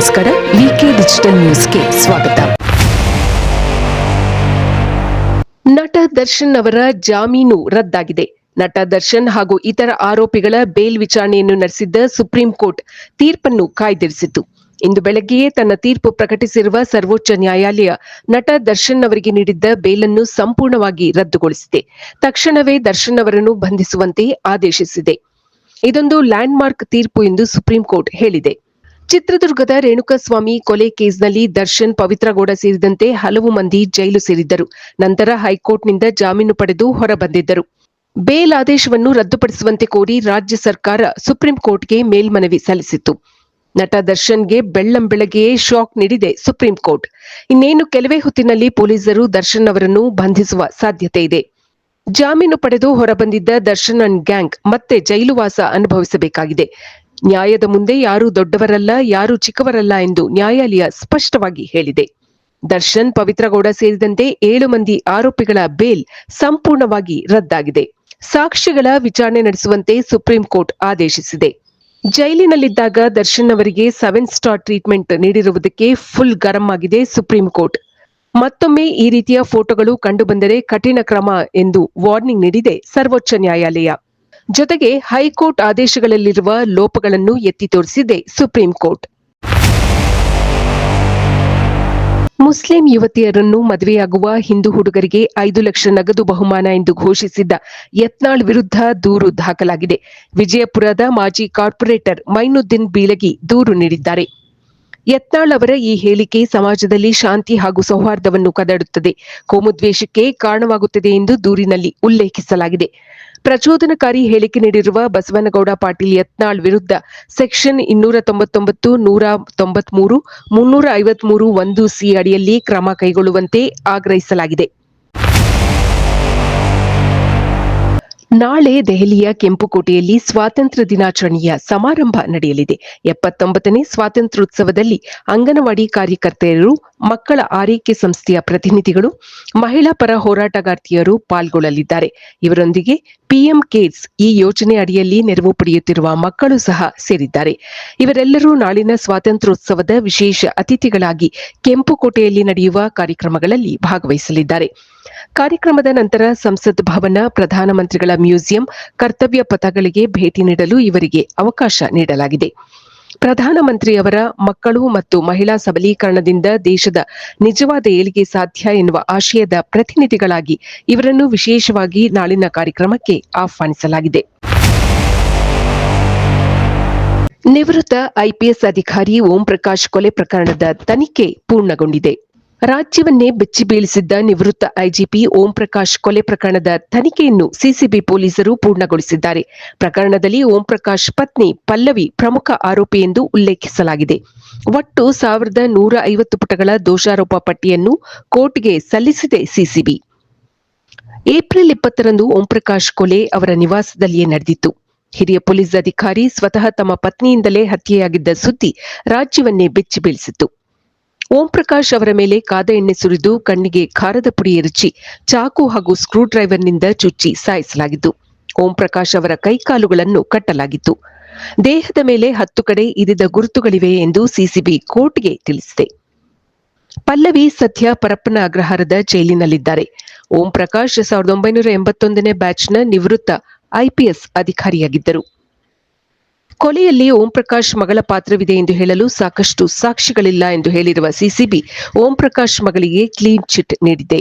ನಮಸ್ಕಾರ ವಿಕೆ ಡಿಜಿಟಲ್ ನ್ಯೂಸ್ಗೆ ಸ್ವಾಗತ. ನಟ ದರ್ಶನ್ ಅವರ ಜಾಮೀನು ರದ್ದಾಗಿದೆ. ನಟ ದರ್ಶನ್ ಹಾಗೂ ಇತರ ಆರೋಪಿಗಳ ಬೇಲ್ ವಿಚಾರಣೆಯನ್ನು ನಡೆಸಿದ್ದ ಸುಪ್ರೀಂ ಕೋರ್ಟ್ ತೀರ್ಪನ್ನು ಕಾಯ್ದಿರಿಸಿತು ಇಂದು ಬೆಳಗ್ಗೆಯೇ ತನ್ನ ತೀರ್ಪು ಪ್ರಕಟಿಸಿರುವ ಸರ್ವೋಚ್ಚ ನ್ಯಾಯಾಲಯ ನಟ ದರ್ಶನ್ ಅವರಿಗೆ ನೀಡಿದ್ದ ಬೇಲನ್ನು ಸಂಪೂರ್ಣವಾಗಿ ರದ್ದುಗೊಳಿಸಿದೆ. ತಕ್ಷಣವೇ ದರ್ಶನ್ ಅವರನ್ನು ಬಂಧಿಸುವಂತೆ ಆದೇಶಿಸಿದೆ. ಇದೊಂದು ಲ್ಯಾಂಡ್ಮಾರ್ಕ್ ತೀರ್ಪು ಎಂದು ಸುಪ್ರೀಂ ಕೋರ್ಟ್ ಹೇಳಿದೆ. ಚಿತ್ರದುರ್ಗದ ರೇಣುಕಸ್ವಾಮಿ ಕೊಲೆ ಕೇಸ್ನಲ್ಲಿ ದರ್ಶನ್ ಪವಿತ್ರಗೌಡ ಸೇರಿದಂತೆ ಹಲವು ಮಂದಿ ಜೈಲು ಸೇರಿದ್ದರು. ನಂತರ ಹೈಕೋರ್ಟ್ನಿಂದ ಜಾಮೀನು ಪಡೆದು ಹೊರಬಂದಿದ್ದರು. ಬೇಲ್ ಆದೇಶವನ್ನು ರದ್ದುಪಡಿಸುವಂತೆ ಕೋರಿ ರಾಜ್ಯ ಸರ್ಕಾರ ಸುಪ್ರೀಂ ಕೋರ್ಟ್ಗೆ ಮೇಲ್ಮನವಿ ಸಲ್ಲಿಸಿತ್ತು. ನಟ ದರ್ಶನ್ಗೆ ಬೆಳ್ಳಂಬೆಳಗ್ಗೆಯೇ ಶಾಕ್ ನೀಡಿದೆ ಸುಪ್ರೀಂ ಕೋರ್ಟ್. ಇನ್ನೇನು ಕೆಲವೇ ಹೊತ್ತಿನಲ್ಲಿ ಪೊಲೀಸರು ದರ್ಶನ್ ಅವರನ್ನು ಬಂಧಿಸುವ ಸಾಧ್ಯತೆ ಇದೆ. ಜಾಮೀನು ಪಡೆದು ಹೊರಬಂದಿದ್ದ ದರ್ಶನ್ ಅಂಡ್ ಗ್ಯಾಂಗ್ ಮತ್ತೆ ಜೈಲುವಾಸ ಅನುಭವಿಸಬೇಕಾಗಿದೆ. ನ್ಯಾಯದ ಮುಂದೆ ಯಾರೂ ದೊಡ್ಡವರಲ್ಲ, ಯಾರೂ ಚಿಕ್ಕವರಲ್ಲ ಎಂದು ನ್ಯಾಯಾಲಯ ಸ್ಪಷ್ಟವಾಗಿ ಹೇಳಿದೆ. ದರ್ಶನ್, ಪವಿತ್ರಗೌಡ ಸೇರಿದಂತೆ ಏಳು ಮಂದಿ ಆರೋಪಿಗಳ ಬೇಲ್ ಸಂಪೂರ್ಣವಾಗಿ ರದ್ದಾಗಿದೆ. ಸಾಕ್ಷಿಗಳ ವಿಚಾರಣೆ ನಡೆಸುವಂತೆ ಸುಪ್ರೀಂ ಕೋರ್ಟ್ ಆದೇಶಿಸಿದೆ. ಜೈಲಿನಲ್ಲಿದ್ದಾಗ ದರ್ಶನ್ ಅವರಿಗೆ ಸೆವೆನ್ ಸ್ಟಾರ್ ಟ್ರೀಟ್ಮೆಂಟ್ ನೀಡಿರುವುದಕ್ಕೆ ಫುಲ್ ಗರಂ ಆಗಿದೆ ಸುಪ್ರೀಂ ಕೋರ್ಟ್. ಮತ್ತೊಮ್ಮೆ ಈ ರೀತಿಯ ಫೋಟೋಗಳು ಕಂಡುಬಂದರೆ ಕಠಿಣ ಕ್ರಮ ಎಂದು ವಾರ್ನಿಂಗ್ ನೀಡಿದೆ ಸರ್ವೋಚ್ಚ ನ್ಯಾಯಾಲಯ. ಜೊತೆಗೆ ಹೈಕೋರ್ಟ್ ಆದೇಶಗಳಲ್ಲಿರುವ ಲೋಪಗಳನ್ನು ಎತ್ತಿ ತೋರಿಸಿದೆ ಸುಪ್ರೀಂ ಕೋರ್ಟ್. ಮುಸ್ಲಿಂ ಯುವತಿಯರನ್ನು ಮದುವೆಯಾಗುವ ಹಿಂದೂ ಹುಡುಗರಿಗೆ ಐದು ಲಕ್ಷ ನಗದು ಬಹುಮಾನ ಎಂದು ಘೋಷಿಸಿದ್ದ ಯತ್ನಾಳ್ ವಿರುದ್ಧ ದೂರು ದಾಖಲಾಗಿದೆ. ವಿಜಯಪುರದ ಮಾಜಿ ಕಾರ್ಪೊರೇಟರ್ ಮೈನುದ್ದೀನ್ ಬೀಳಗಿ ದೂರು ನೀಡಿದ್ದಾರೆ. ಯತ್ನಾಳ್ ಅವರ ಈ ಹೇಳಿಕೆ ಸಮಾಜದಲ್ಲಿ ಶಾಂತಿ ಹಾಗೂ ಸೌಹಾರ್ದವನ್ನು ಕದಡುತ್ತದೆ. ಕೋಮುದ್ವೇಷಕ್ಕೆ ಕಾರಣವಾಗುತ್ತದೆ ಎಂದು ದೂರಿನಲ್ಲಿ ಉಲ್ಲೇಖಿಸಲಾಗಿದೆ. ಪ್ರಚೋದನಕಾರಿ ಹೇಳಿಕೆ ನೀಡಿರುವ ಬಸವನಗೌಡ ಪಾಟೀಲ್ ಯತ್ನಾಳ್ ವಿರುದ್ಧ ಸೆಕ್ಷನ್ ಇನ್ನೂರ ತೊಂಬತ್ತೊಂಬತ್ತು, ನೂರ ತೊಂಬತ್ಮೂರು, ಮುನ್ನೂರ ಐವತ್ಮೂರು ಒಂದು ಸಿ ಅಡಿಯಲ್ಲಿ ಕ್ರಮ ಕೈಗೊಳ್ಳುವಂತೆ ಆಗ್ರಹಿಸಲಾಗಿದೆ. ನಾಳೆ ದೆಹಲಿಯ ಕೆಂಪುಕೋಟೆಯಲ್ಲಿ ಸ್ವಾತಂತ್ರ್ಯ ದಿನಾಚರಣೆಯ ಸಮಾರಂಭ ನಡೆಯಲಿದೆ. ಎಪ್ಪತ್ತೊಂಬತ್ತನೇ ಸ್ವಾತಂತ್ರ್ಯೋತ್ಸವದಲ್ಲಿ ಅಂಗನವಾಡಿ ಕಾರ್ಯಕರ್ತೆಯರು, ಮಕ್ಕಳ ಆರೈಕೆ ಸಂಸ್ಥೆಯ ಪ್ರತಿನಿಧಿಗಳು, ಮಹಿಳಾ ಪರ ಹೋರಾಟಗಾರ್ತಿಯರು ಪಾಲ್ಗೊಳ್ಳಲಿದ್ದಾರೆ. ಇವರೊಂದಿಗೆ ಪಿಎಂ ಕೇರ್ಸ್ ಈ ಯೋಜನೆ ಅಡಿಯಲ್ಲಿ ನೆರವು ಪಡೆಯುತ್ತಿರುವ ಮಕ್ಕಳು ಸಹ ಸೇರಿದ್ದಾರೆ. ಇವರೆಲ್ಲರೂ ನಾಳಿನ ಸ್ವಾತಂತ್ರ್ಯೋತ್ಸವದ ವಿಶೇಷ ಅತಿಥಿಗಳಾಗಿ ಕೆಂಪುಕೋಟೆಯಲ್ಲಿ ನಡೆಯುವ ಕಾರ್ಯಕ್ರಮಗಳಲ್ಲಿ ಭಾಗವಹಿಸಲಿದ್ದಾರೆ. ಕಾರ್ಯಕ್ರಮದ ನಂತರ ಸಂಸತ್ ಭವನ, ಪ್ರಧಾನಮಂತ್ರಿಗಳ ಮ್ಯೂಸಿಯಂ, ಕರ್ತವ್ಯ ಪಥಗಳಿಗೆ ಭೇಟಿ ನೀಡಲು ಇವರಿಗೆ ಅವಕಾಶ ನೀಡಲಾಗಿದೆ. ಪ್ರಧಾನಮಂತ್ರಿಯವರ ಮಕ್ಕಳು ಮತ್ತು ಮಹಿಳಾ ಸಬಲೀಕರಣದಿಂದ ದೇಶದ ನಿಜವಾದ ಏಳಿಗೆ ಸಾಧ್ಯ ಎನ್ನುವ ಆಶಯದ ಪ್ರತಿನಿಧಿಗಳಾಗಿ ಇವರನ್ನು ವಿಶೇಷವಾಗಿ ನಾಳಿನ ಕಾರ್ಯಕ್ರಮಕ್ಕೆ ಆಹ್ವಾನಿಸಲಾಗಿದೆ. ನಿವೃತ್ತ ಐಪಿಎಸ್ ಅಧಿಕಾರಿ ಓಂ ಪ್ರಕಾಶ್ ಕೊಲೆ ಪ್ರಕರಣದ ತನಿಖೆ ಪೂರ್ಣಗೊಂಡಿದೆ. ರಾಜ್ಯವನ್ನೇ ಬೆಚ್ಚಿ ಬೀಳಿಸಿದ್ದ ನಿವೃತ್ತ ಐಜಿಪಿ ಓಂ ಪ್ರಕಾಶ್ ಕೊಲೆ ಪ್ರಕರಣದ ತನಿಖೆಯನ್ನು ಸಿಸಿಬಿ ಪೊಲೀಸರು ಪೂರ್ಣಗೊಳಿಸಿದ್ದಾರೆ. ಪ್ರಕರಣದಲ್ಲಿ ಓಂ ಪ್ರಕಾಶ್ ಪತ್ನಿ ಪಲ್ಲವಿ ಪ್ರಮುಖ ಆರೋಪಿ ಎಂದು ಉಲ್ಲೇಖಿಸಲಾಗಿದೆ. ಒಟ್ಟು ಸಾವಿರದ ನೂರ ಐವತ್ತು ಪುಟಗಳ ದೋಷಾರೋಪ ಪಟ್ಟಿಯನ್ನು ಕೋರ್ಟ್ಗೆ ಸಲ್ಲಿಸಿದೆ ಸಿಸಿಬಿ. ಏಪ್ರಿಲ್ ಇಪ್ಪತ್ತರಂದು ಓಂ ಪ್ರಕಾಶ್ ಕೊಲೆ ಅವರ ನಿವಾಸದಲ್ಲಿಯೇ ನಡೆದಿತ್ತು. ಹಿರಿಯ ಪೊಲೀಸ್ ಅಧಿಕಾರಿ ಸ್ವತಃ ತಮ್ಮ ಪತ್ನಿಯಿಂದಲೇ ಹತ್ಯೆಯಾಗಿದ್ದ ಸುದ್ದಿ ರಾಜ್ಯವನ್ನೇ ಬೆಚ್ಚಿ ಬೀಳಿಸಿತ್ತು. ಓಂ ಪ್ರಕಾಶ್ ಅವರ ಮೇಲೆ ಕಾದ ಎಣ್ಣೆ ಸುರಿದು ಕಣ್ಣಿಗೆ ಖಾರದ ಪುಡಿ ಎರಚಿ ಚಾಕು ಹಾಗೂ ಸ್ಕ್ರೂ ಡ್ರೈವರ್ನಿಂದ ಚುಚ್ಚಿ ಸಾಯಿಸಲಾಗಿತ್ತು. ಓಂ ಪ್ರಕಾಶ್ ಅವರ ಕೈಕಾಲುಗಳನ್ನು ಕಟ್ಟಲಾಗಿತ್ತು. ದೇಹದ ಮೇಲೆ ಹತ್ತು ಕಡೆ ಇರಿದ ಗುರುತುಗಳಿವೆ ಎಂದು ಸಿಸಿಬಿ ಕೋರ್ಟ್ಗೆ ತಿಳಿಸಿದೆ. ಪಲ್ಲವಿ ಸದ್ಯ ಪರಪ್ಪನ ಅಗ್ರಹಾರದ ಜೈಲಿನಲ್ಲಿದ್ದಾರೆ. ಓಂ ಪ್ರಕಾಶ್ ಸಾವಿರದ ಒಂಬೈನೂರ ಎಂಬತ್ತೊಂದನೇ ಬ್ಯಾಚ್ನ ನಿವೃತ್ತ ಐಪಿಎಸ್ ಅಧಿಕಾರಿಯಾಗಿದ್ದರು. ಕೊಲೆಯಲ್ಲಿ ಓಂ ಪ್ರಕಾಶ್ ಮಗಳ ಪಾತ್ರವಿದೆ ಎಂದು ಹೇಳಲು ಸಾಕಷ್ಟು ಸಾಕ್ಷಿಗಳಿಲ್ಲ ಎಂದು ಹೇಳಿರುವ ಸಿಸಿಬಿ ಓಂ ಪ್ರಕಾಶ್ ಮಗಳಿಗೆ ಕ್ಲೀನ್ ಚಿಟ್ ನೀಡಿದೆ.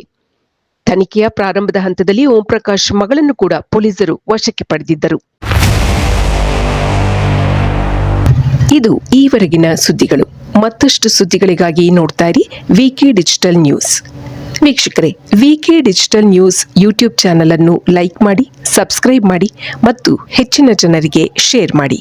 ತನಿಖೆಯ ಪ್ರಾರಂಭದ ಹಂತದಲ್ಲಿ ಓಂ ಪ್ರಕಾಶ್ ಮಗಳನ್ನು ಕೂಡ ಪೊಲೀಸರು ವಶಕ್ಕೆ ಪಡೆದಿದ್ದರು. ಇದು ಈವರೆಗಿನ ಸುದ್ದಿಗಳು. ಮತ್ತಷ್ಟು ಸುದ್ದಿಗಳಿಗಾಗಿ ನೋಡ್ತಾ ಇರಿ ವಿಕೆ ಡಿಜಿಟಲ್ ನ್ಯೂಸ್. ವೀಕ್ಷಕರೇ, VK digital news YouTube channel ಅನ್ನು ಲೈಕ್ ಮಾಡಿ, ಸಬ್ಸ್ಕ್ರೈಬ್ ಮಾಡಿ ಮತ್ತು ಹೆಚ್ಚಿನ ಜನರಿಗೆ ಶೇರ್ ಮಾಡಿ.